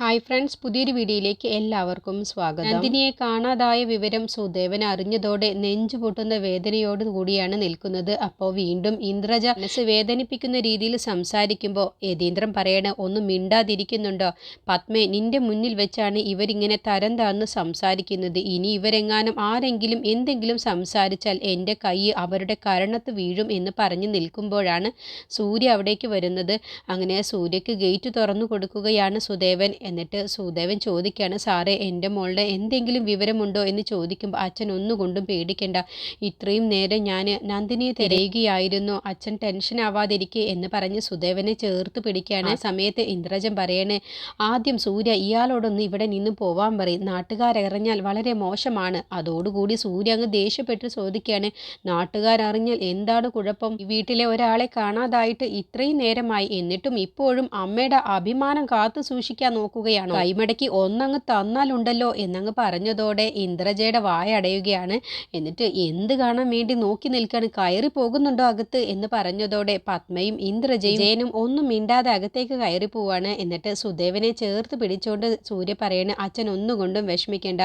Hi friends പുതിയൊരു വീഡിയോയിലേക്ക് എല്ലാവർക്കും സ്വാഗതം. നന്ദിനിയെ കാണാതായ വിവരം സുദേവൻ അറിഞ്ഞതോടെ നെഞ്ചു പൊട്ടുന്ന വേദനയോട് കൂടിയാണ് നിൽക്കുന്നത്. അപ്പോൾ വീണ്ടും ഇന്ദ്രജ മനസ്സ് വേദനിപ്പിക്കുന്ന രീതിയിൽ സംസാരിക്കുമ്പോൾ യതീന്ദ്രൻ പറയണ ഒന്നും മിണ്ടാതിരിക്കുന്നുണ്ടോ? പത്മേ നിന്റെ മുന്നിൽ വെച്ചാണ് ഇവരിങ്ങനെ തരം താന്ന് സംസാരിക്കുന്നത്. ഇനി ഇവരെങ്ങാനും ആരെങ്കിലും എന്തെങ്കിലും സംസാരിച്ചാൽ എന്റെ കൈ അവരുടെ കരണത്ത് വീഴും എന്ന് പറഞ്ഞു നിൽക്കുമ്പോഴാണ് സൂര്യ അവിടേക്ക് വരുന്നത്. അങ്ങനെ സൂര്യക്ക് ഗേറ്റ് തുറന്നു കൊടുക്കുകയാണ് സുദേവൻ. എന്നിട്ട് സുദേവൻ ചോദിക്കുകയാണ് സാറേ എന്റെ മോളുടെ എന്തെങ്കിലും വിവരമുണ്ടോ? എന്ന് ചോദിക്കുമ്പോൾ അച്ഛൻ ഒന്നുകൊണ്ടും പേടിക്കണ്ട. ഇത്രയും നേരം ഞാൻ നന്ദിനിയെ തിരയുകയായിരുന്നു. അച്ഛൻ ടെൻഷൻ ആവാതിരിക്കെ എന്ന് പറഞ്ഞ് സുദേവനെ ചേർത്ത് പിടിക്കുകയാണ്. സമയത്ത് ഇന്ദ്രജൻ പറയണേ ആദ്യം സൂര്യ ഇയാളോടൊന്ന് ഇവിടെ നിന്ന് പോവാൻ പറയും. നാട്ടുകാരറിഞ്ഞാൽ വളരെ മോശമാണ്. അതോടുകൂടി സൂര്യ അങ്ങ് ദേഷ്യപ്പെട്ട് ചോദിക്കുകയാണ് നാട്ടുകാരറിഞ്ഞാൽ എന്താണ് കുഴപ്പം? വീട്ടിലെ ഒരാളെ കാണാതായിട്ട് ഇത്രയും നേരമായി. എന്നിട്ടും ഇപ്പോഴും അമ്മയുടെ അഭിമാനം കാത്തു സൂക്ഷിക്കാൻ നോക്കുകയാണോ കൈമടക്കി ഒന്നങ്ങ് തന്നാലുണ്ടല്ലോ എന്നങ്ങ് പറഞ്ഞതോടെ ഇന്ദ്രജയുടെ വായ അടയുകയാണ്. എന്നിട്ട് എന്ത് കാണാൻ വേണ്ടി നോക്കി നിൽക്കാണ്? കയറി പോകുന്നുണ്ടോ അകത്ത് എന്ന് പറഞ്ഞതോടെ പത്മയും ഇന്ദ്രജയും ജയനും ഒന്നും മിണ്ടാതെ അകത്തേക്ക് കയറി പോവാണ്. എന്നിട്ട് സുദേവനെ ചേർത്ത് പിടിച്ചുകൊണ്ട് സൂര്യ പറയണ് അച്ഛൻ ഒന്നുകൊണ്ടും വിഷമിക്കേണ്ട.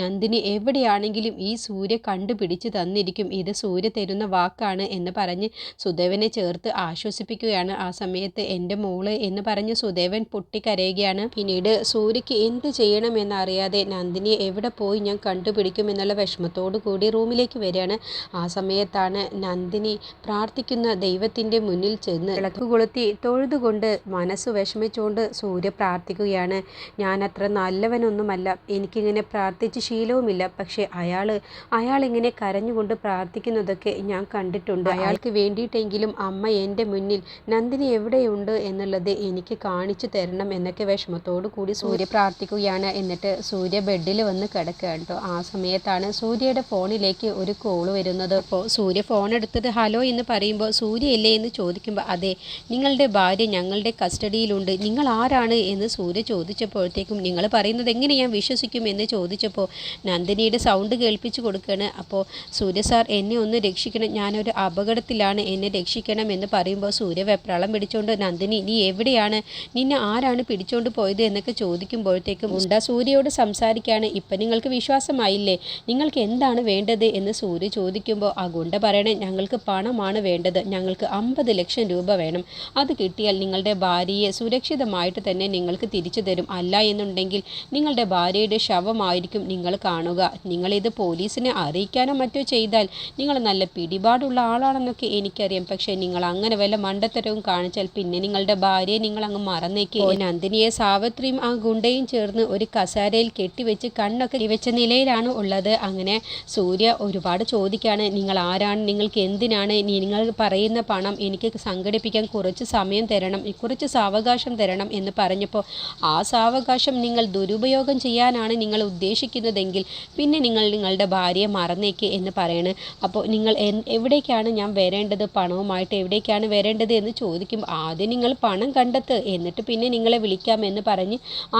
നന്ദിനി എവിടെയാണെങ്കിലും ഈ സൂര്യ കണ്ടുപിടിച്ച് തന്നിരിക്കും. ഇത് സൂര്യ തരുന്ന വാക്കാണ് എന്ന് പറഞ്ഞ് സുദേവനെ ചേർത്ത് ആശ്വസിപ്പിക്കുകയാണ്. ആ സമയത്ത് എന്റെ മോൾ എന്ന് പറഞ്ഞ് സുദേവൻ പൊട്ടിക്കരയുകയാണ്. പിന്നീട് സൂര്യക്ക് എന്ത് ചെയ്യണമെന്നറിയാതെ നന്ദിനിയെ എവിടെ പോയി ഞാൻ കണ്ടുപിടിക്കും എന്നുള്ള വിഷമത്തോടു കൂടി റൂമിലേക്ക് വരികയാണ്. ആ സമയത്താണ് നന്ദിനി പ്രാർത്ഥിക്കുന്ന ദൈവത്തിന്റെ മുന്നിൽ ചെന്ന് വിളക്ക് കൊളുത്തി തൊഴുതുകൊണ്ട് മനസ്സ് വിഷമിച്ചുകൊണ്ട് സൂര്യ പ്രാർത്ഥിക്കുകയാണ്. ഞാൻ അത്ര നല്ലവനൊന്നുമല്ല. എനിക്കിങ്ങനെ പ്രാർത്ഥിച്ച് ശീലവുമില്ല. പക്ഷേ അയാൾ അയാളിങ്ങനെ കരഞ്ഞുകൊണ്ട് പ്രാർത്ഥിക്കുന്നതൊക്കെ ഞാൻ കണ്ടിട്ടുണ്ട്. അയാൾക്ക് വേണ്ടിയിട്ടെങ്കിലും അമ്മ എന്റെ മുന്നിൽ നന്ദിനി എവിടെയുണ്ട് എന്നുള്ളത് എനിക്ക് കാണിച്ചു തരണം എന്നൊക്കെ വിഷമത്തോടു കൂടി സൂര്യ പ്രാർത്ഥിക്കുകയാണ്. എന്നിട്ട് സൂര്യ ബെഡിൽ വന്ന് കിടക്കുക കേട്ടോ. ആ സമയത്താണ് സൂര്യയുടെ ഫോണിലേക്ക് ഒരു കോൾ വരുന്നത്. അപ്പോൾ സൂര്യ ഫോൺ എടുത്തത് ഹലോ എന്ന് പറയുമ്പോൾ സൂര്യ ഇല്ലേ എന്ന് ചോദിക്കുമ്പോൾ അതെ നിങ്ങളുടെ ഭാര്യ ഞങ്ങളുടെ കസ്റ്റഡിയിലുണ്ട്. നിങ്ങൾ ആരാണ്? എന്ന് സൂര്യ ചോദിച്ചപ്പോഴത്തേക്കും നിങ്ങൾ പറയുന്നത് എങ്ങനെ ഞാൻ വിശ്വസിക്കും? എന്ന് ചോദിച്ചപ്പോൾ നന്ദിനിയുടെ സൗണ്ട് കേൾപ്പിച്ചു കൊടുക്കുകയാണ്. അപ്പോൾ സൂര്യ സാർ എന്നെ ഒന്ന് രക്ഷിക്കണം. ഞാനൊരു അപകടത്തിലാണ്. എന്നെ രക്ഷിക്കണം എന്ന് പറയുമ്പോൾ സൂര്യ വെപ്രാളം പിടിച്ചുകൊണ്ട് നന്ദിനി നീ എവിടെയാണ്? നിന്നെ ആരാണ് പിടിച്ചുകൊണ്ട് പോയത്? എന്നൊക്കെ ചോദിക്കുമ്പോഴത്തേക്കും ഉണ്ട സൂര്യയോട് സംസാരിക്കുകയാണ് ഇപ്പം നിങ്ങൾക്ക് വിശ്വാസമായില്ലേ? നിങ്ങൾക്ക് എന്താണ് വേണ്ടത്? എന്ന് സൂര്യ ചോദിക്കുമ്പോൾ ആ ഗുണ്ട പറയണേ ഞങ്ങൾക്ക് പണമാണ് വേണ്ടത്. ഞങ്ങൾക്ക് അമ്പത് ലക്ഷം രൂപ വേണം. അത് കിട്ടിയാൽ നിങ്ങളുടെ ഭാര്യയെ സുരക്ഷിതമായിട്ട് തന്നെ നിങ്ങൾക്ക് തിരിച്ചു തരും. അല്ല എന്നുണ്ടെങ്കിൽ നിങ്ങളുടെ ഭാര്യയുടെ ശവമായിരിക്കും നിങ്ങൾ കാണുക. നിങ്ങളിത് പോലീസിനെ അറിയിക്കാനോ മറ്റോ ചെയ്താൽ നിങ്ങൾ നല്ല പിടിപാടുള്ള ആളാണെന്നൊക്കെ എനിക്കറിയാം. പക്ഷേ നിങ്ങൾ അങ്ങനെ വല്ല മണ്ടത്തരവും കാണിച്ചാൽ പിന്നെ നിങ്ങളുടെ ഭാര്യയെ നിങ്ങൾ അങ്ങ് മറന്നേക്ക് നന്ദിനിയെ സാവിത്രിയും ആ ഗുണ്ടയും ചേർന്ന് ഒരു കസാരയിൽ കെട്ടിവെച്ച് കണ്ണൊക്കെ വെച്ച നിലയിലാണ് ഉള്ളത്. അങ്ങനെ സൂര്യ ഒരുപാട് ചോദിക്കാണ് നിങ്ങൾ ആരാണ്? നിങ്ങൾക്ക് എന്തിനാണ്? നിങ്ങൾ പറയുന്ന പണം എനിക്ക് സംഘടിപ്പിക്കാൻ കുറച്ച് സമയം തരണം കുറച്ച് സാവകാശം തരണം എന്ന് പറഞ്ഞപ്പോൾ ആ സാവകാശം നിങ്ങൾ ദുരുപയോഗം ചെയ്യാനാണ് നിങ്ങൾ ഉദ്ദേശിക്കുന്നതെങ്കിൽ പിന്നെ നിങ്ങൾ നിങ്ങളുടെ ഭാര്യയെ മറന്നേക്ക് എന്ന് പറയണ്. അപ്പോൾ നിങ്ങൾ എവിടേക്കാണ് ഞാൻ വരേണ്ടത്? പണവുമായിട്ട് എവിടേക്കാണ് വരേണ്ടത്? എന്ന് ചോദിക്കും. ആദ്യം നിങ്ങൾ പണം കണ്ടെത്ത് എന്നിട്ട് പിന്നെ നിങ്ങളെ വിളിക്കാം എന്ന് പറഞ്ഞ്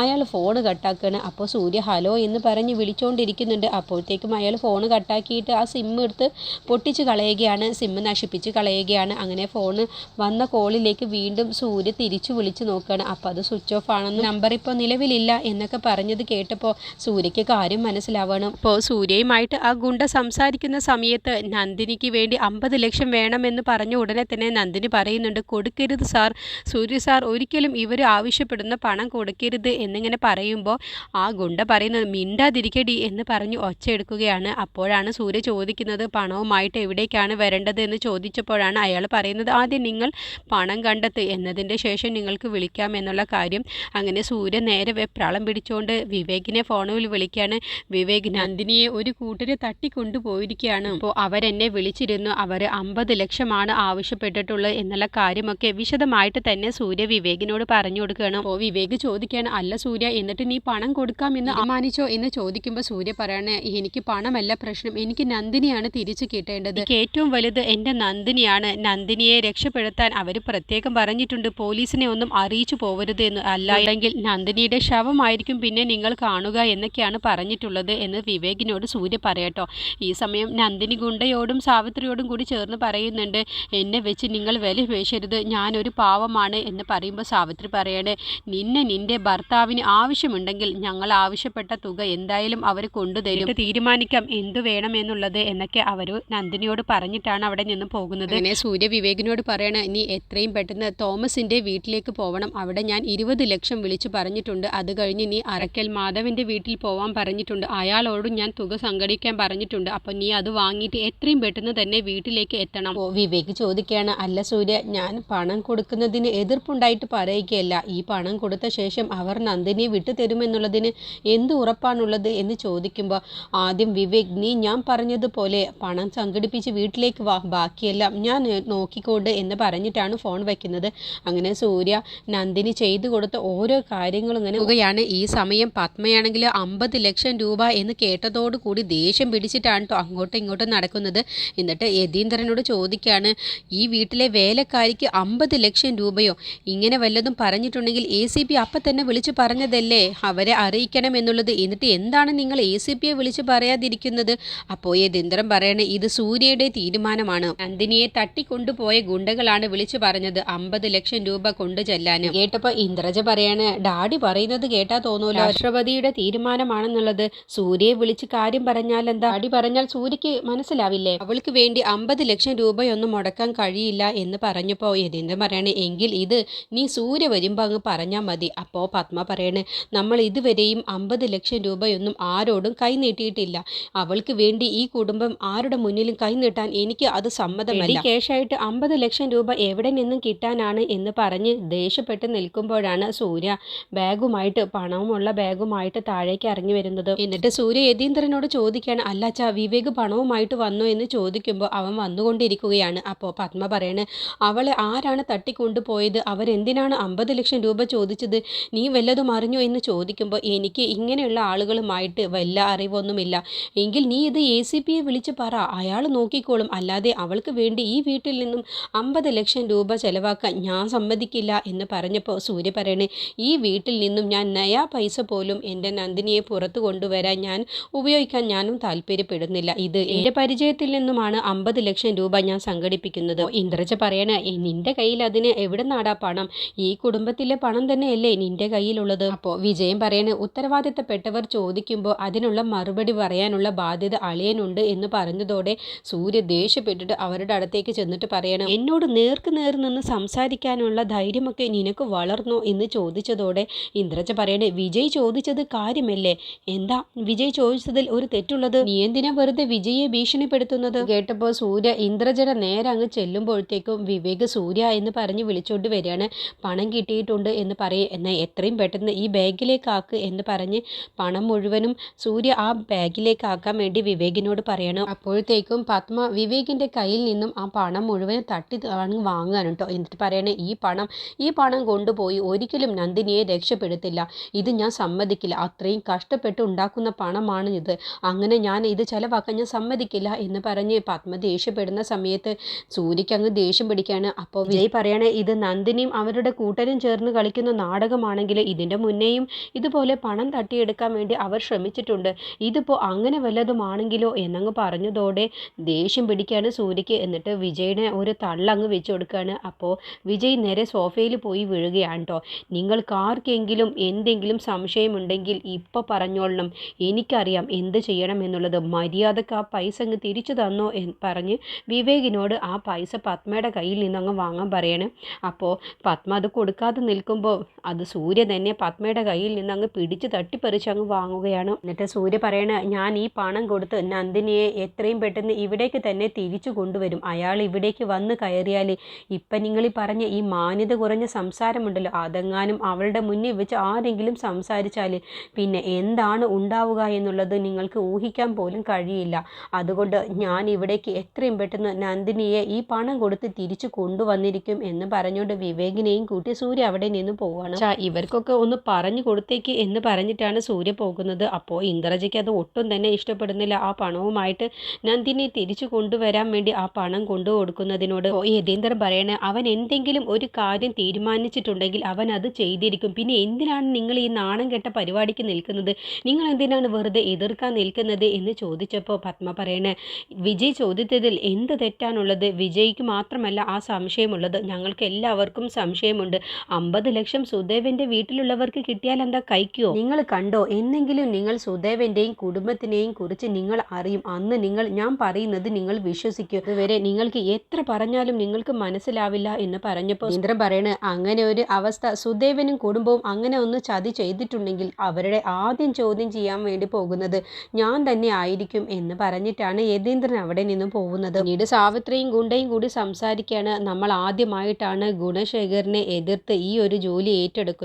അയാൾ ഫോൺ കട്ടാക്കുകയാണ് അപ്പോൾ സൂര്യ ഹലോ എന്ന് പറഞ്ഞ് വിളിച്ചുകൊണ്ടിരിക്കുന്നുണ്ട് അപ്പോഴത്തേക്കും അയാൾ ഫോൺ കട്ടാക്കിയിട്ട് ആ സിം എടുത്ത് പൊട്ടിച്ച് കളയുകയാണ്. സിം നശിപ്പിച്ച് കളയുകയാണ്. അങ്ങനെ ഫോൺ വന്ന കോളിലേക്ക് വീണ്ടും സൂര്യ തിരിച്ചു വിളിച്ച് നോക്കുകയാണ് അപ്പോൾ അത് സ്വിച്ച് ഓഫ് ആണെന്ന് നമ്പർ ഇപ്പോൾ നിലവിലില്ല എന്നൊക്കെ പറഞ്ഞത് കേട്ടപ്പോൾ സൂര്യയ്ക്ക് കാര്യം മനസ്സിലാവണം. അപ്പോൾ സൂര്യയുമായിട്ട് ആ ഗുണ്ട സംസാരിക്കുന്ന സമയത്ത് നന്ദിനിക്ക് വേണ്ടി അമ്പത് ലക്ഷം വേണമെന്ന് പറഞ്ഞ ഉടനെ തന്നെ നന്ദിനി പറയുന്നുണ്ട് കൊടുക്കരുത് സാർ. സൂര്യ സാർ ഒരിക്കലും ഇവർ ആവശ്യപ്പെടുന്ന പണം കൊടുക്കരുത് എന്നിങ്ങനെ പറയുമ്പോൾ ആ ഗുണ്ട പറയുന്നത് മിണ്ടാതിരിക്കടി എന്ന് പറഞ്ഞ് ഒച്ച എടുക്കുകയാണ്. അപ്പോഴാണ് സൂര്യ ചോദിക്കുന്നത് പണവുമായിട്ട് എവിടേക്കാണ് വരേണ്ടത്? എന്ന് ചോദിച്ചപ്പോഴാണ് അയാൾ പറയുന്നത് ആദ്യം നിങ്ങൾ പണം കണ്ടെത്ത് എന്നതിന്റെ ശേഷം നിങ്ങൾക്ക് വിളിക്കാം എന്നുള്ള കാര്യം. അങ്ങനെ സൂര്യ നേരെ വെപ്രാളം പിടിച്ചുകൊണ്ട് വിവേകിനെ ഫോണിൽ വിളിക്കുകയാണ് വിവേക് നന്ദിനിയെ ഒരു കൂട്ടര് തട്ടിക്കൊണ്ടുപോയിരിക്കുകയാണ്. അപ്പോൾ അവരെന്നെ വിളിച്ചിരുന്നു. അവർ അമ്പത് ലക്ഷമാണ് ആവശ്യപ്പെട്ടിട്ടുള്ളത് എന്നുള്ള കാര്യമൊക്കെ വിശദമായിട്ട് തന്നെ സൂര്യ വിവേകിനോട് പറഞ്ഞു കൊടുക്കുകയാണ്. അപ്പോൾ വിവേക് ചോദിക്കുകയാണ് അല്ല സൂര്യ എന്നിട്ട് നീ പണം കൊടുക്കാമെന്ന് അമാനിച്ചോ എന്ന് ചോദിക്കുമ്പോൾ സൂര്യ പറയാണ് എനിക്ക് പണമല്ല പ്രശ്നം. എനിക്ക് നന്ദിനിയാണ് തിരിച്ചു കിട്ടേണ്ടത്. ഏറ്റവും വലുത് എന്റെ നന്ദിനിയാണ്. നന്ദിനിയെ രക്ഷപ്പെടുത്താൻ അവർ പ്രത്യേകം പറഞ്ഞിട്ടുണ്ട്. പോലീസിനെ ഒന്നും അറിയിച്ചു പോവരുത് എന്ന് അല്ലെങ്കിൽ നന്ദിനിയുടെ ശവമായിരിക്കും പിന്നെ നിങ്ങൾ കാണുക എന്നൊക്കെയാണ് പറഞ്ഞിട്ടുള്ളത് എന്ന് വിവേകിനോട് സൂര്യ പറയട്ടോ. ഈ സമയം നന്ദിനി ഗുണ്ടയോടും സാവിത്രിയോടും കൂടി ചേർന്ന് പറയുന്നുണ്ട് എന്നെ വെച്ച് നിങ്ങൾ വില പേശരുത് ഞാനൊരു പാവമാണ് എന്ന് പറയുമ്പോൾ സാവിത്രി പറയണേ നിന്നെ നിന്റെ നിന്റെ ഭർത്താവിന് ആവശ്യമുണ്ടെങ്കിൽ ഞങ്ങൾ ആവശ്യപ്പെട്ട തുക എന്തായാലും അവർ കൊണ്ടുതരും. തീരുമാനിക്കാം എന്തു വേണമെന്നുള്ളത് എന്നൊക്കെ അവർ നന്ദിനിയോട് പറഞ്ഞിട്ടാണ് അവിടെ നിന്ന് പോകുന്നത്. അങ്ങനെ സൂര്യ വിവേകിനോട് പറയണ ഇനി എത്രയും പെട്ടെന്ന് തോമസിന്റെ വീട്ടിലേക്ക് പോകണം അവിടെ ഞാൻ ഇരുപത് ലക്ഷം വിളിച്ചു പറഞ്ഞിട്ടുണ്ട്. അത് കഴിഞ്ഞ് നീ അറക്കൽ മാധവന്റെ വീട്ടിൽ പോവാൻ പറഞ്ഞിട്ടുണ്ട്. അയാളോടും ഞാൻ തുക സംഘടിക്കാൻ പറഞ്ഞിട്ടുണ്ട്. അപ്പൊ നീ അത് വാങ്ങിയിട്ട് എത്രയും പെട്ടെന്ന് തന്നെ വീട്ടിലേക്ക് എത്തണം. ഓ വിവേക് ചോദിക്കുകയാണ് അല്ല സൂര്യ ഞാൻ പണം കൊടുക്കുന്നതിന് എതിർപ്പുണ്ടായിട്ട് പറയുകയല്ല. ഈ പണം കൊടുത്ത ശേഷം അവർ നന്ദിനിയെ വിട്ടു തരുമെന്നുള്ളതിന് എന്ത് ഉറപ്പാണുള്ളത് എന്ന് ചോദിക്കുമ്പോൾ ആദ്യം വിവേക് നീ ഞാൻ പറഞ്ഞതുപോലെ പണം സംഘടിപ്പിച്ച് വീട്ടിലേക്ക് വാ ബാക്കിയെല്ലാം ഞാൻ നോക്കിക്കൊണ്ട് എന്ന് പറഞ്ഞിട്ടാണ് ഫോൺ വയ്ക്കുന്നത് അങ്ങനെ സൂര്യ നന്ദിനി ചെയ്തു കൊടുത്ത ഓരോ കാര്യങ്ങളും ഇങ്ങനെ പോവുകയാണ് ഈ സമയം പത്മയാണെങ്കിൽ അമ്പത് ലക്ഷം രൂപ എന്ന് കേട്ടതോടു കൂടി ദേഷ്യം പിടിച്ചിട്ടാണ് കേട്ടോ അങ്ങോട്ടും ഇങ്ങോട്ടും നടക്കുന്നത്. എന്നിട്ട് യതീന്ദ്രനോട് ചോദിക്കുകയാണ് ഈ വീട്ടിലെ വേലക്കാരിക്ക് അമ്പത് ലക്ഷം രൂപയോ? ഇങ്ങനെ വല്ലതും പറഞ്ഞിട്ടുണ്ടെങ്കിൽ എ സി പി അപ്പം തന്നെ വിളിച്ചു പറഞ്ഞതല്ലേ? അവരെ അറിയിക്കണം എന്നുള്ളത് എന്നിട്ട് എന്താണ് നിങ്ങൾ എ സി പിയെ വിളിച്ചു പറയാതിരിക്കുന്നത്? അപ്പോൾ യതീന്ദ്രൻ പറയണേ ഇത് സൂര്യയുടെ തീരുമാനമാണ്. നന്ദിനിയെ തട്ടിക്കൊണ്ടുപോയ ഗുണ്ടകളാണ് വിളിച്ചു പറഞ്ഞത്. അമ്പത് ലക്ഷം രൂപ കൊണ്ടു ചെല്ലാനും. കേട്ടപ്പോ ഇന്ദ്രജ പറയാണ് ഡാഡി പറയുന്നത് കേട്ടാ തോന്നൂല. രാഷ്ട്രപതിയുടെ തീരുമാനമാണെന്നുള്ളത്. സൂര്യയെ വിളിച്ച് കാര്യം പറഞ്ഞാൽ എന്താ? ഡാഡി പറഞ്ഞാൽ സൂര്യക്ക് മനസ്സിലാവില്ലേ? അവൾക്ക് വേണ്ടി അമ്പത് ലക്ഷം രൂപയൊന്നും മുടക്കാൻ കഴിയില്ല എന്ന് പറഞ്ഞപ്പോ യതീന്ദ്രൻ പറയണേ എങ്കിൽ ഇത് നീ സൂര്യ വരുമ്പോ അങ്ങ് പറഞ്ഞാൽ മതി. അപ്പോ പത്മ പറയണേ നമ്മൾ ഇതുവരെയും അമ്പത് ലക്ഷം രൂപയൊന്നും ആരോടും കൈനീട്ടിയിട്ടില്ല അവൾക്ക് വേണ്ടി ഈ കുടുംബം ആരുടെ മുന്നിലും കൈനീട്ടാൻ എനിക്ക് അത് സമ്മതമല്ല. കേശായിട്ട് അമ്പത് ലക്ഷം രൂപ എവിടെ നിന്നും കിട്ടാനാണ് എന്ന് പറഞ്ഞ് ദേഷ്യപ്പെട്ട് നിൽക്കുമ്പോഴാണ് സൂര്യ ബാഗുമായിട്ട് പണവുമുള്ള ബാഗുമായിട്ട് താഴേക്ക് ഇറങ്ങി വരുന്നത്. എന്നിട്ട് സൂര്യ യതീന്ദ്രനോട് ചോദിക്കുകയാണ് അല്ലാച്ച വിവേക് പണവുമായിട്ട് വന്നോ എന്ന് ചോദിക്കുമ്പോൾ അവൻ വന്നുകൊണ്ടിരിക്കുകയാണ്. അപ്പോൾ പത്മ പറയണേ അവളെ ആരാണ് തട്ടിക്കൊണ്ടുപോയത്? അവരെന്തിനാണ് അമ്പത് ലക്ഷം രൂപ ചോദിച്ചത്? നീ വല്ലതും അറിഞ്ഞോ എന്ന് ചോദിക്കുമ്പോൾ എനിക്ക് ഇങ്ങനെയുള്ള ആളുകളുമായിട്ട് വല്ല അറിവൊന്നുമില്ല. എങ്കിൽ നീ ഇത് എ സി പിയെ വിളിച്ച് പറ. അയാൾ നോക്കിക്കോളും. അല്ലാതെ അവൾക്ക് വേണ്ടി ഈ വീട്ടിൽ നിന്നും അമ്പത് ലക്ഷം രൂപ ചെലവാക്കാൻ ഞാൻ സമ്മതിക്കില്ല എന്ന് പറഞ്ഞപ്പോൾ സൂര്യ പറയണേ ഈ വീട്ടിൽ നിന്നും ഞാൻ നയാ പൈസ പോലും എന്റെ നന്ദിനിയെ പുറത്തു കൊണ്ടുവരാൻ ഞാൻ ഉപയോഗിക്കാൻ ഞാനും താല്പര്യപ്പെടുന്നില്ല. ഇത് എന്റെ പരിചയത്തിൽ നിന്നുമാണ് അമ്പത് ലക്ഷം രൂപ ഞാൻ സംഘടിപ്പിക്കുന്നത്. ഇന്ദ്രജ പറയണേ നിന്റെ കയ്യിൽ അതിന് എവിടെ നാടാ പണം? ഈ കുടുംബത്തിലെ പണം തന്നെയല്ലേ? നിന്റെ കയ്യിലുള്ളത്. അപ്പോൾ വിജയൻ പറയണ് ഉത്തരവാദിത്തപ്പെട്ടവർ ചോദിക്കുമ്പോൾ അതിനുള്ള മറുപടി പറയാനുള്ള ബാധ്യത അളിയനുണ്ട് എന്ന് പറഞ്ഞതോടെ സൂര്യ ദേഷ്യപ്പെട്ടിട്ട് അവരുടെ അടുത്തേക്ക് ചെന്നിട്ട് പറയണം എന്നോട് നേർക്ക് നേർ നിന്ന് സംസാരിക്കാനുള്ള ധൈര്യമൊക്കെ നിനക്ക് വളർന്നോ? എന്ന് ചോദിച്ചതോടെ ഇന്ദ്രജ പറയണേ വിജയ് ചോദിച്ചത് കാര്യമല്ലേ? എന്താ വിജയ് ചോദിച്ചതിൽ ഒരു തെറ്റുള്ളത്? നീ എന്തിനാ വെറുതെ വിജയെ ഭീഷണിപ്പെടുത്തുന്നത്? കേട്ടപ്പോൾ സൂര്യ ഇന്ദ്രജയുടെ നേരെ അങ്ങ് ചെല്ലുമ്പോഴത്തേക്കും വിവേക് സൂര്യ എന്ന് പറഞ്ഞ് വിളിച്ചോണ്ട് വരികയാണ് പണം കിട്ടിയിട്ടുണ്ട് എന്ന് പറയും. എന്നാൽ എത്രയും പെട്ടെന്ന് ഈ ബാഗിലേക്ക് ആക്ക് എന്ന് പറഞ്ഞ് പണം മുഴുവനും സൂര്യ ആ ബാഗിലേക്ക് ആക്കാൻ വേണ്ടി വിവേകിനോട് പറയണം. അപ്പോഴത്തേക്കും പത്മ വിവേകിന്റെ കയ്യിൽ നിന്നും ആ പണം മുഴുവൻ തട്ടി വാങ്ങാൻ കേട്ടോ എന്നിട്ട് പറയണേ ഈ പണം ഈ പണം കൊണ്ടുപോയി ഒരിക്കലും നന്ദിനിയെ രക്ഷപ്പെടുത്തില്ല. ഇത് ഞാൻ സമ്മതിക്കില്ല. അത്രയും കഷ്ടപ്പെട്ട് ഉണ്ടാക്കുന്ന പണമാണ് ഇത് അങ്ങനെ ഞാൻ ഇത് ചിലവാക്കാൻ ഞാൻ സമ്മതിക്കില്ല എന്ന് പറഞ്ഞ് പത്മ ദേഷ്യപ്പെടുന്ന സമയത്ത് സൂര്യക്ക് അങ്ങ് ദേഷ്യം പിടിക്കുകയാണ് അപ്പോൾ വിജയ് പറയണേ ഇത് നന്ദിനിയും അവരുടെ കൂട്ടരും ചേർന്ന് കളിക്കുന്ന നാടകമാണെങ്കിൽ ഇതിന്റെ മുന്നേയും ഇതുപോലെ പണം തട്ടിയെടുക്കാൻ വേണ്ടി അവർ ശ്രമിച്ചിട്ടുണ്ട്. ഇതിപ്പോൾ അങ്ങനെ വല്ലതുമാണെങ്കിലോ എന്നങ്ങ് പറഞ്ഞതോടെ ദേഷ്യം പിടിക്കുകയാണ് സൂര്യക്ക് എന്നിട്ട് വിജയിനെ ഒരു തള്ളങ്ങ് വെച്ച് കൊടുക്കുകയാണ് അപ്പോൾ വിജയ് നേരെ സോഫയിൽ പോയി വീഴുകയാണ് കേട്ടോ നിങ്ങൾക്ക് ആർക്കെങ്കിലും എന്തെങ്കിലും സംശയമുണ്ടെങ്കിൽ ഇപ്പോൾ പറഞ്ഞോളണം. എനിക്കറിയാം എന്ത് ചെയ്യണം എന്നുള്ളത്. മര്യാദയ്ക്ക് ആ പൈസ അങ്ങ് തിരിച്ചു തന്നോ എന്ന് പറഞ്ഞ് വിവേകിനോട് ആ പൈസ പത്മയുടെ കയ്യിൽ നിന്ന് അങ്ങ് വാങ്ങാൻ പറയണേ. അപ്പോൾ പത്മ അത് കൊടുക്കാതെ നിൽക്കുമ്പോൾ അത് സൂര്യ തന്നെ പത്മയുടെ കയ്യിൽ നിന്ന് അങ്ങ് പിടിച്ച് തട്ടിപ്പറിച്ച് അങ്ങ് വാങ്ങുകയാണ്. എന്നിട്ട് സൂര്യ പറയണ ഞാൻ ഈ പണം കൊടുത്ത് നന്ദിനിയെ എത്രയും പെട്ടെന്ന് ഇവിടേക്ക് തന്നെ തിരിച്ചു കൊണ്ടുവരും. അയാൾ ഇവിടേക്ക് വന്ന് കയറിയാൽ ഇപ്പം നിങ്ങൾ പറഞ്ഞ ഈ മാന്യത കുറഞ്ഞ സംസാരമുണ്ടല്ലോ. അതെങ്ങാനും അവളുടെ മുന്നിൽ വെച്ച് ആരെങ്കിലും സംസാരിച്ചാൽ പിന്നെ എന്താണ് ഉണ്ടാവുക എന്നുള്ളത് നിങ്ങൾക്ക് ഊഹിക്കാൻ പോലും കഴിയില്ല. അതുകൊണ്ട് ഞാൻ ഇവിടേക്ക് എത്രയും പെട്ടെന്ന് നന്ദിനിയെ ഈ പണം കൊടുത്ത് തിരിച്ചു കൊണ്ടുവന്നിരിക്കും എന്ന് പറഞ്ഞുകൊണ്ട് വിവേകിനെയും കൂട്ടി സൂര്യ അവിടെ നിന്ന് പോവുകയാണ് ഇവർക്കൊക്കെ ഒന്ന് പറഞ്ഞു കൊടുത്തേക്ക് എന്ന് പറഞ്ഞിട്ടാണ് സൂര്യ പോകുന്നത്. അപ്പോൾ ഇന്ദ്രജയ്ക്ക് അത് ഒട്ടും തന്നെ ഇഷ്ടപ്പെടുന്നില്ല. ആ പണവുമായിട്ട് നന്ദിനി തിരിച്ചു കൊണ്ടുവരാൻ വേണ്ടി ആ പണം കൊണ്ടു കൊടുക്കുന്നതിനോട് യതീന്ദ്രൻ പറയണേ അവൻ എന്തെങ്കിലും ഒരു കാര്യം തീരുമാനിച്ചിട്ടുണ്ടെങ്കിൽ അവൻ അത് ചെയ്തിരിക്കും. പിന്നെ എന്തിനാണ് നിങ്ങൾ ഈ നാണം കെട്ട പരിപാടിക്ക് നിൽക്കുന്നത്? നിങ്ങൾ എന്തിനാണ് വെറുതെ എതിർക്കാൻ നിൽക്കുന്നത്? എന്ന് ചോദിച്ചപ്പോൾ പത്മ പറയണേ വിജയ് ചോദിച്ചതിൽ എന്ത് തെറ്റാണുള്ളത്? വിജയ്ക്ക് മാത്രമല്ല ആ സംശയമുള്ളത്. ഞങ്ങൾക്ക് എല്ലാവർക്കും സംശയമുണ്ട്. അമ്പത് ലക്ഷം സുദേവൻ എന്റെ വീട്ടിലുള്ളവർക്ക് കിട്ടിയാൽ എന്താ കഴിക്കുമോ നിങ്ങൾ കണ്ടോ എന്നെങ്കിലും നിങ്ങൾ സുദേവന്റെയും കുടുംബത്തിനെയും കുറിച്ച് നിങ്ങൾ അറിയും. അന്ന് നിങ്ങൾ ഞാൻ പറയുന്നത് നിങ്ങൾ വിശ്വസിക്കും. ഇതുവരെ നിങ്ങൾക്ക് എത്ര പറഞ്ഞാലും നിങ്ങൾക്ക് മനസ്സിലാവില്ല എന്ന് പറഞ്ഞപ്പോൾ ഇന്ദ്രൻ പറയണ് അങ്ങനെ ഒരു അവസ്ഥ. സുദേവനും കുടുംബവും അങ്ങനെ ഒന്ന് ചതി ചെയ്തിട്ടുണ്ടെങ്കിൽ അവരുടെ ആദ്യം ചോദ്യം ചെയ്യാൻ വേണ്ടി പോകുന്നത് ഞാൻ തന്നെ ആയിരിക്കും എന്ന് പറഞ്ഞിട്ടാണ് യതീന്ദ്രൻ അവിടെ നിന്നും പോകുന്നത്. പിന്നീട് സാവിത്രിയും ഗുണ്ടയും കൂടി സംസാരിക്കുകയാണ് നമ്മൾ ആദ്യമായിട്ടാണ് ഗുണശേഖരനെ എതിർത്ത് ഈ ഒരു ജോലി ഏറ്റെടുക്കുന്നത്.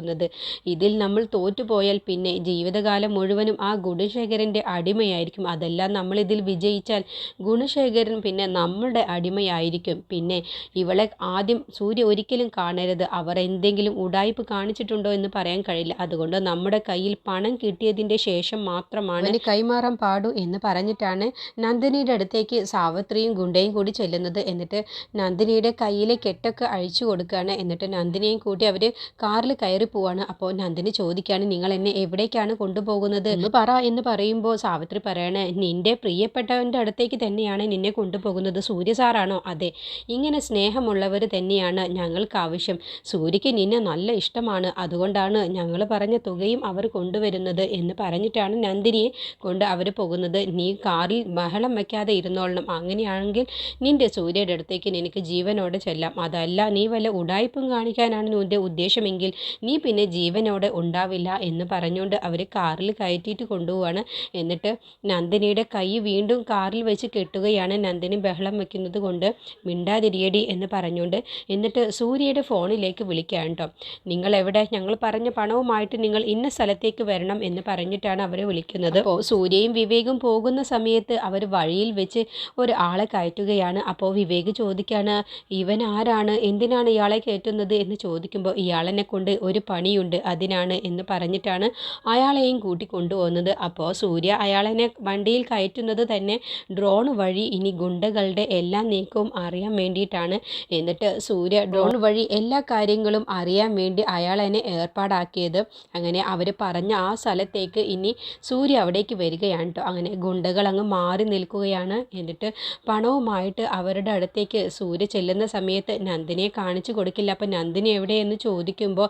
ഇതിൽ നമ്മൾ തോറ്റുപോയാൽ പിന്നെ ജീവിതകാലം മുഴുവനും ആ ഗുണശേഖരന്റെ അടിമയായിരിക്കും. അതെല്ലാം നമ്മൾ ഇതിൽ വിജയിച്ചാൽ ഗുണശേഖരൻ പിന്നെ നമ്മളുടെ അടിമയായിരിക്കും. പിന്നെ ഇവളെ ആദ്യം സൂര്യ ഒരിക്കലും കാണരുത്. അവർ എന്തെങ്കിലും ഉടായ്പ് കാണിച്ചിട്ടുണ്ടോ എന്ന് പറയാൻ കഴിയില്ല. അതുകൊണ്ട് നമ്മുടെ കയ്യിൽ പണം കിട്ടിയതിന്റെ ശേഷം മാത്രമാണ് കൈമാറാൻ പാടു എന്ന് പറഞ്ഞിട്ടാണ് നന്ദിനിയുടെ അടുത്തേക്ക് സാവിത്രിയും ഗുണ്ടയും കൂടി ചെല്ലുന്നത്. എന്നിട്ട് നന്ദിനിയുടെ കയ്യിലെ കെട്ടൊക്കെ അഴിച്ചു കൊടുക്കുകയാണ്. എന്നിട്ട് നന്ദിനിയും കൂട്ടി അവർ കാറിൽ കയറി പോവാണ്. അപ്പോൾ നന്ദിനി ചോദിക്കുകയാണ് നിങ്ങൾ എന്നെ എവിടേക്കാണ് കൊണ്ടുപോകുന്നത്? എന്ന് പറ എന്ന് പറയുമ്പോൾ സാവിത്രി പറയണേ നിന്റെ പ്രിയപ്പെട്ടവന്റെ അടുത്തേക്ക് തന്നെയാണ് നിന്നെ കൊണ്ടുപോകുന്നത്. സൂര്യ സാറാണോ? അതെ ഇങ്ങനെ സ്നേഹമുള്ളവർ തന്നെയാണ് ഞങ്ങൾക്ക് ആവശ്യം. സൂര്യക്ക് നിന്നെ നല്ല ഇഷ്ടമാണ്. അതുകൊണ്ടാണ് ഞങ്ങൾ പറഞ്ഞ തുകയും അവർ കൊണ്ടുവരുന്നത് എന്ന് പറഞ്ഞിട്ടാണ് നന്ദിനിയെ കൊണ്ട് അവർ പോകുന്നത്. നീ കാറിൽ ബഹളം വയ്ക്കാതെ ഇരുന്നോളണം. അങ്ങനെയാണെങ്കിൽ നിന്റെ സൂര്യയുടെ അടുത്തേക്ക് നിനക്ക് ജീവനോടെ ചെല്ലാം. അതല്ല നീ വല്ല ഉടായ്പും കാണിക്കാനാണ് നിന്റെ ഉദ്ദേശമെങ്കിൽ നീ പിന്നെ ജീവനോടെ ഉണ്ടാവില്ല എന്ന് പറഞ്ഞുകൊണ്ട് അവർ കാറിൽ കയറ്റിയിട്ട് കൊണ്ടുപോവാണ്. എന്നിട്ട് നന്ദിനിയുടെ കൈ വീണ്ടും കാറിൽ വെച്ച് കെട്ടുകയാണ് നന്ദിനി ബഹളം വെക്കുന്നത് കൊണ്ട് മിണ്ടാതിരിയടി എന്ന് പറഞ്ഞുകൊണ്ട് എന്നിട്ട് സൂര്യയുടെ ഫോണിലേക്ക് വിളിക്കുകയാണ് കേട്ടോ. നിങ്ങൾ എവിടെ ഞങ്ങൾ പറഞ്ഞ പണവുമായിട്ട് നിങ്ങൾ ഇന്ന സ്ഥലത്തേക്ക് വരണം എന്ന് പറഞ്ഞിട്ടാണ് അവരെ വിളിക്കുന്നത്. അപ്പോൾ സൂര്യയും വിവേകും പോകുന്ന സമയത്ത് അവർ വഴിയിൽ വെച്ച് ഒരു ആളെ കയറ്റുകയാണ്. അപ്പോൾ വിവേക് ചോദിക്കുകയാണ് ഇവൻ ആരാണ്? എന്തിനാണ് ഇയാളെ കയറ്റുന്നത്? എന്ന് ചോദിക്കുമ്പോൾ ഇയാളെന്നെ കൊണ്ട് ഒരു പണിയുണ്ട് അതിനാണ് എന്ന് പറഞ്ഞിട്ടാണ് അയാളെയും കൂട്ടി കൊണ്ടുപോകുന്നത്. അപ്പോൾ സൂര്യ അയാളെന്നെ വണ്ടിയിൽ കയറ്റുന്നത് തന്നെ ഡ്രോൺ വഴി ഇനി ഗുണ്ടകളുടെ എല്ലാ നീക്കവും അറിയാൻ വേണ്ടിയിട്ടാണ്. എന്നിട്ട് സൂര്യ ഡ്രോൺ വഴി എല്ലാ കാര്യങ്ങളും അറിയാൻ വേണ്ടി അയാളെന്നെ ഏർപ്പാടാക്കിയത്. അങ്ങനെ അവർ പറഞ്ഞ ആ സ്ഥലത്തേക്ക് ഇനി സൂര്യ അവിടേക്ക് വരികയാണ് കേട്ടോ. അങ്ങനെ ഗുണ്ടകൾ അങ്ങ് മാറി നിൽക്കുകയാണ്. എന്നിട്ട് പണവുമായിട്ട് അവരുടെ അടുത്തേക്ക് സൂര്യ ചെല്ലുന്ന സമയത്ത് നന്ദിനിയെ കാണിച്ചു കൊടുക്കില്ല. അപ്പം നന്ദിനി എവിടെയെന്ന് ചോദിക്കുമ്പോൾ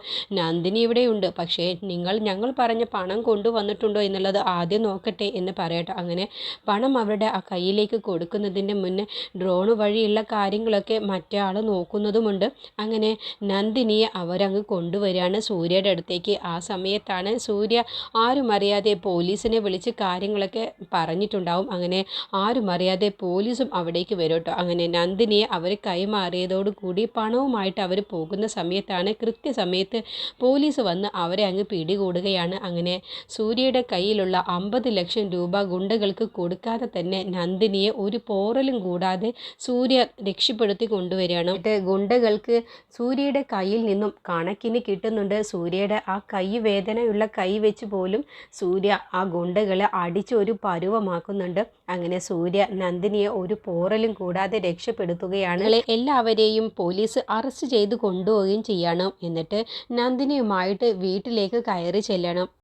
നന്ദിനി ഇവിടെയുണ്ട്. പക്ഷേ നിങ്ങൾ ഞങ്ങൾ പറഞ്ഞ പണം കൊണ്ടുവന്നിട്ടുണ്ടോ എന്നുള്ളത് ആദ്യം നോക്കട്ടെ എന്ന് പറയട്ടെ. അങ്ങനെ പണം അവരുടെ ആ കയ്യിലേക്ക് കൊടുക്കുന്നതിന്റെ മുന്നേ ഡ്രോൺ വഴിയുള്ള കാര്യങ്ങളൊക്കെ മറ്റേ ആൾ നോക്കുന്നതുമുണ്ട്. അങ്ങനെ നന്ദിനിയെ അവരങ്ങ് കൊണ്ടുവരികയാണ് സൂര്യയുടെ അടുത്തേക്ക്. ആ സമയത്താണ് സൂര്യ ആരും അറിയാതെ പോലീസിനെ വിളിച്ച് കാര്യങ്ങളൊക്കെ പറഞ്ഞിട്ടുണ്ടാവും. അങ്ങനെ ആരും അറിയാതെ പോലീസും അവിടേക്ക് വരും അങ്ങനെ നന്ദിനിയെ അവർ കൈമാറിയതോടുകൂടി പണവുമായിട്ട് അവർ പോകുന്ന സമയത്താണ് കൃത്യസമയത്ത് പോലീസ് വന്ന് അവരെ അങ്ങ് പിടികൂടുകയാണ്. അങ്ങനെ സൂര്യയുടെ കയ്യിലുള്ള അമ്പത് ലക്ഷം രൂപ ഗുണ്ടകൾക്ക് കൊടുക്കാതെ തന്നെ നന്ദിനിയെ ഒരു പോറലും കൂടാതെ സൂര്യ രക്ഷപ്പെടുത്തി കൊണ്ടുവരികയാണ്. എന്നിട്ട് ഗുണ്ടകൾക്ക് സൂര്യയുടെ കയ്യിൽ നിന്നും കണക്കിന് കിട്ടുന്നുണ്ട്. സൂര്യയുടെ ആ കൈ വേദനയുള്ള കൈ വെച്ച് പോലും സൂര്യ ആ ഗുണ്ടകളെ അടിച്ച് ഒരു പരുവമാക്കുന്നുണ്ട്. അങ്ങനെ സൂര്യ നന്ദിനിയെ ഒരു പോറലും കൂടാതെ രക്ഷപ്പെടുത്തുകയാണ്. എല്ലാവരെയും പോലീസ് അറസ്റ്റ് ചെയ്ത് കൊണ്ടുപോവുകയും ചെയ്യണം. എന്നിട്ട് നന്ദിനിയുമായിട്ട് വീട്ടിലേക്ക് കയറി ചെല്ലണം.